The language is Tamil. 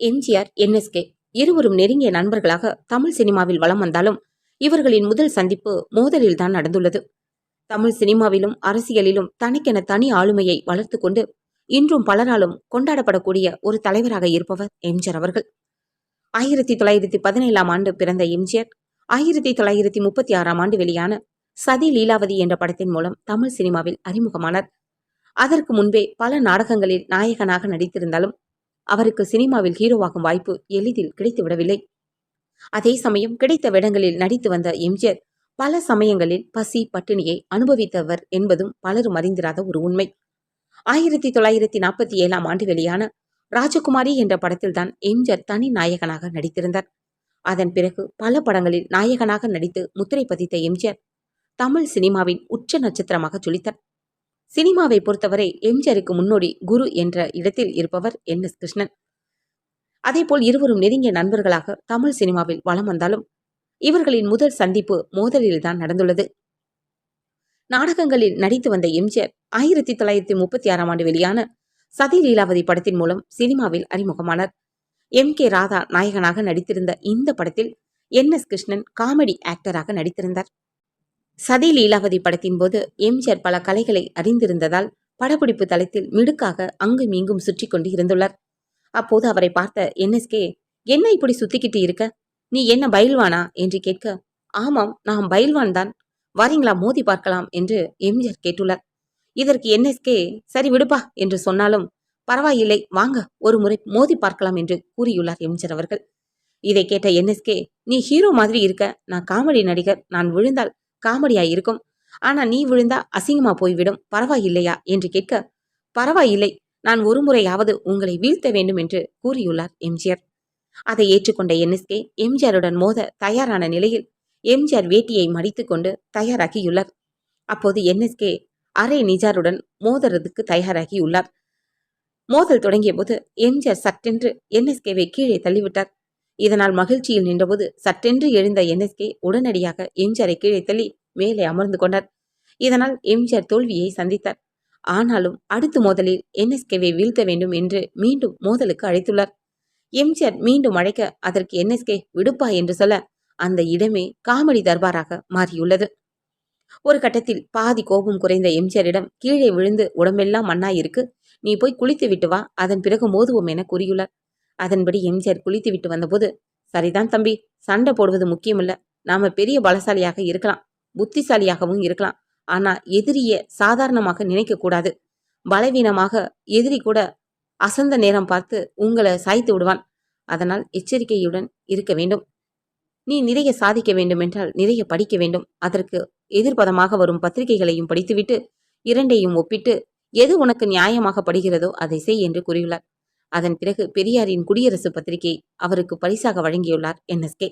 எம்ஜிஆர் என்எஸ்கே இருவரும் நெருங்கிய நண்பர்களாக தமிழ் சினிமாவில் வலம் வந்தாலும் இவர்களின் முதல் சந்திப்பு மோதலில் தான் நடந்துள்ளது. தமிழ் சினிமாவிலும் அரசியலிலும் தனக்கென தனி ஆளுமையை வளர்த்து கொண்டு இன்றும் பலராலும் கொண்டாடப்படக்கூடிய ஒரு தலைவராக இருப்பவர் எம்ஜிஆர் அவர்கள். ஆயிரத்தி தொள்ளாயிரத்தி பதினேழாம் ஆண்டு பிறந்த எம்ஜிஆர் ஆயிரத்தி தொள்ளாயிரத்தி முப்பத்தி ஆறாம் ஆண்டு வெளியான சதி லீலாவதி என்ற படத்தின் மூலம் தமிழ் சினிமாவில் அறிமுகமானார். அதற்கு முன்பே பல நாடகங்களில் நாயகனாக நடித்திருந்தாலும் அவருக்கு சினிமாவில் ஹீரோவாகும் வாய்ப்பு எளிதில் கிடைத்துவிடவில்லை. அதே சமயம் கிடைத்த வேடங்களில் நடித்து வந்த எம்ஜிஆர் பல சமயங்களில் பசி பட்டினியை அனுபவித்தவர் என்பதும் பலரும் அறிந்திராத ஒரு உண்மை. ஆயிரத்தி தொள்ளாயிரத்தி நாற்பத்தி ஏழாம் ஆண்டு வெளியான ராஜகுமாரி என்ற படத்தில்தான் எம்ஜிஆர் தனி நாயகனாக நடித்திருந்தார். அதன் பிறகு பல படங்களில் நாயகனாக நடித்து முத்திரை பதித்த எம்ஜிஆர் தமிழ் சினிமாவின் உச்ச நட்சத்திரமாக ஜொலித்தார். சினிமாவை பொறுத்தவரை எம்ஜிஆருக்கு முன்னோடி குரு என்ற இடத்தில் இருப்பவர் என் எஸ் கிருஷ்ணன். அதேபோல் இருவரும் நெருங்கிய நண்பர்களாக தமிழ் சினிமாவில் வலம் வந்தாலும் இவர்களின் முதல் சந்திப்பு மோதலில்தான் நடந்துள்ளது. நாடகங்களில் நடித்து வந்த எம்ஜிஆர் ஆயிரத்தி தொள்ளாயிரத்தி முப்பத்தி ஆறாம் ஆண்டு வெளியான சதி லீலாவதி படத்தின் மூலம் சினிமாவில் அறிமுகமானார். எம். கே. ராதா நாயகனாக நடித்திருந்த இந்த படத்தில் என் எஸ் கிருஷ்ணன் காமெடி ஆக்டராக நடித்திருந்தார். சதி லீலாவதி படத்தின் போது எம்ஜிஆர் பல கலைகளை அறிந்திருந்ததால் படப்பிடிப்பு தளத்தில் மிடுக்காக அங்கும் இங்கும் சுற்றி கொண்டு இருந்துள்ளார். அப்போது அவரை பார்த்த என்எஸ்கே என்ன இப்படி சுத்திக்கிட்டு இருக்க? நீ என்ன பயில்வானா? என்று கேட்க ஆமாம் நான் பயில்வான் தான். வரீங்களா? மோதி பார்க்கலாம் என்று எம்ஜிஆர் கேட்டுள்ளார். இதற்கு என்எஸ்கே சரி விடுப்பா என்று சொன்னாலும் பரவாயில்லை வாங்க ஒரு முறை மோதி பார்க்கலாம் என்று கூறியுள்ளார் எம்ஜிஆர் அவர்கள். இதை கேட்ட என்எஸ்கே நீ ஹீரோ மாதிரி இருக்க. நான் காமெடி நடிகர். நான் விழுந்தால் காமெடியா இருக்கும். ஆனா நீ விழுந்தா அசிங்கமா போய்விடும். பரவாயில்லையா? என்று கேட்க பரவாயில்லை. நான் ஒரு முறையாவது உங்களை வீழ்த்த வேண்டும் என்று கூறியுள்ளார் எம்ஜிஆர். அதை ஏற்றுக்கொண்ட என்எஸ்கே எம்ஜிஆருடன் மோத தயாரான நிலையில் எம்ஜிஆர் வேட்டியை மடித்துக்கொண்டு தயாராகியுள்ளார். அப்போது என்எஸ்கே அரை நிஜாருடன் மோதறதுக்கு தயாராகியுள்ளார். மோதல் தொடங்கிய போது எம்ஜிஆர் சட்டென்று என்எஸ்கேவை கீழே தள்ளிவிட்டார். இதனால் மகிழ்ச்சியில் நின்றபோது சட்டென்று எழுந்த என்எஸ்கே உடனடியாக எம்ஜிஆரை கீழே தள்ளி மேலே அமர்ந்து கொண்டார். இதனால் எம்ஜிஆர் தோல்வியை சந்தித்தார். ஆனாலும் அடுத்த மோதலில் என்எஸ்கேவை வீழ்த்த வேண்டும் என்று மீண்டும் மோதலுக்கு அழைத்துள்ளார். எம்ஜிஆர் மீண்டும் அழைக்க அதற்கு என்எஸ்கே விடுப்பா என்று சொல்ல அந்த இடமே காமெடி தர்பாராக மாறியுள்ளது. ஒரு கட்டத்தில் பாதி கோபம் குறைந்த எம்ஜிஆரிடம் கீழே விழுந்து உடம்பெல்லாம் மண்ணாயிருக்கு. நீ போய் குளித்து விட்டு வா அதன் பிறகு மோதுவோம் என கூறியுள்ளார். அதன்படி எம்ஜிஆர் குளித்து விட்டு வந்தபோது சரிதான் தம்பி சண்டை போடுவது முக்கியமில்ல. நாம பெரிய பலசாலியாக இருக்கலாம் புத்திசாலியாகவும் இருக்கலாம். ஆனா எதிரிய சாதாரணமாக நினைக்க கூடாது. பலவீனமாக எதிரி கூட அசந்த நேரம் பார்த்து உங்களை சாய்த்து விடுவான். அதனால் எச்சரிக்கையுடன் இருக்க வேண்டும். நீ நிறைய சாதிக்க வேண்டும் என்றால் நிறைய படிக்க வேண்டும். அதற்கு எதிர்பதமாக வரும் பத்திரிகைகளையும் படித்துவிட்டு இரண்டையும் ஒப்பிட்டு எது உனக்கு நியாயமாக படுகிறதோ அதை செய் என்று கூறியுள்ளார். அதன் பிறகு பெரியாரின் குடியரசு பத்திரிகை அவருக்கு பரிசாக வழங்கியுள்ளார் என்எஸ்கே